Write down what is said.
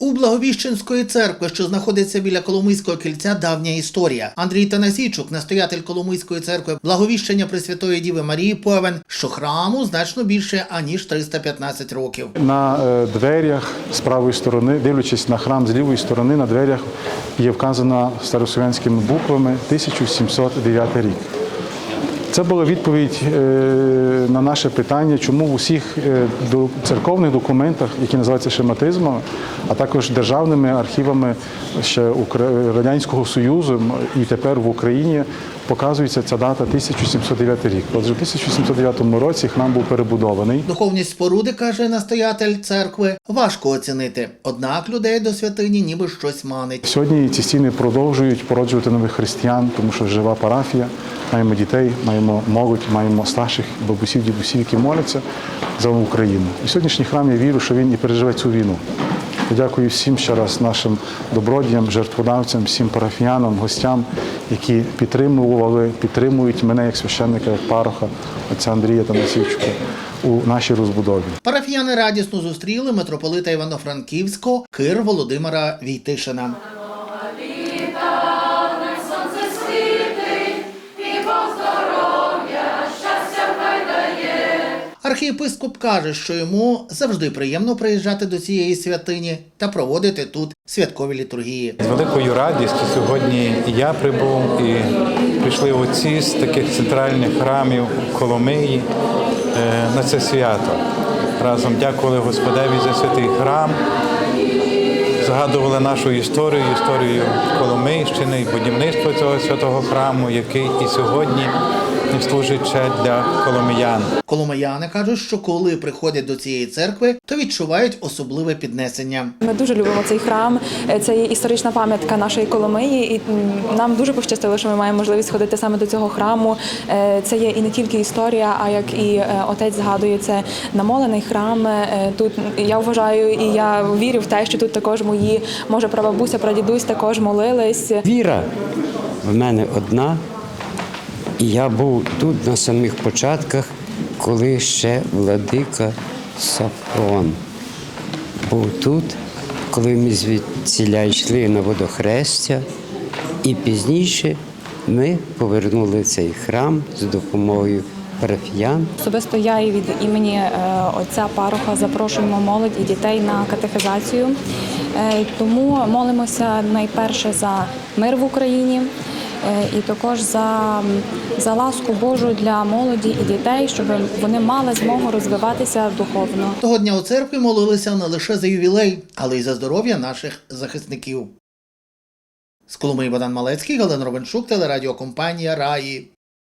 У Благовіщенської церкви, що знаходиться біля Коломийського кільця, давня історія. Андрій Танасійчук, настоятель Коломийської церкви Благовіщення Пресвятої Діви Марії, певен, що храму значно більше аніж 315 років. На е, дверях з правої сторони, дивлячись на храм з лівої сторони, на дверях є вказано старослов'янськими буквами 1709 рік. Це була відповідь е, на наше питання, чому в усіх е, церковних документах, які називаються шематизмами, а також державними архівами ще Радянського Союзу і тепер в Україні показується ця дата 1709 рік. Отже, в 1709 році храм був перебудований. Духовність споруди, каже настоятель церкви, важко оцінити. Однак людей до святині ніби щось манить. Сьогодні ці стіни продовжують породжувати нових християн, тому що жива парафія. Маємо дітей, маємо молодь, маємо старших бабусів, дідусів, які моляться за Україну. І сьогоднішній храм, я вірю, що він і переживе цю війну. Дякую всім ще раз нашим добродіям, жертводавцям, всім парафіянам, гостям, які підтримували, підтримують мене як священника, як пароха, отця Андрія Танасівчука у нашій розбудові. Парафіяни радісно зустріли митрополита Івано-Франківського Кир Володимира Війтишина. Архієпископ каже, що йому завжди приємно приїжджати до цієї святині та проводити тут святкові літургії. З великою радістю сьогодні я прибув і прийшли отці з таких центральних храмів Коломиї е, на це свято. Разом дякували Господеві за святий храм, згадували нашу історію, історію Коломийщини будівництво цього святого храму, який і сьогодні служить ще для коломиян. Коломияни кажуть, що коли приходять до цієї церкви, то відчувають особливе піднесення. Ми дуже любимо цей храм. Е, Це є історична пам'ятка нашої Коломиї, і нам дуже пощастило, що ми маємо можливість ходити саме до цього храму. Е, Це є і не тільки історія, а як і е, отець згадує, це намолений храм. Тут я вважаю, і я вірю в те, що тут також мої, може, прабабуся, прадідусь також молились. Віра в мене одна, і я був тут на самих початках, коли ще владика Сафрон був тут, коли ми звідсіля йшли на водохрестя, і пізніше ми повернули цей храм з допомогою парафіян. Особисто я і від імені е, отця пароха запрошуємо молодь і дітей на катехизацію. Е, Тому молимося найперше за мир в Україні. Е, І також за, за ласку Божу для молоді і дітей, щоб вони мали змогу розвиватися духовно. Того дня у церкві молилися не лише за ювілей, але й за здоров'я наших захисників. З Коломиї Богдан Малецький, Галина Ровенчук, телерадіокомпанія Раї.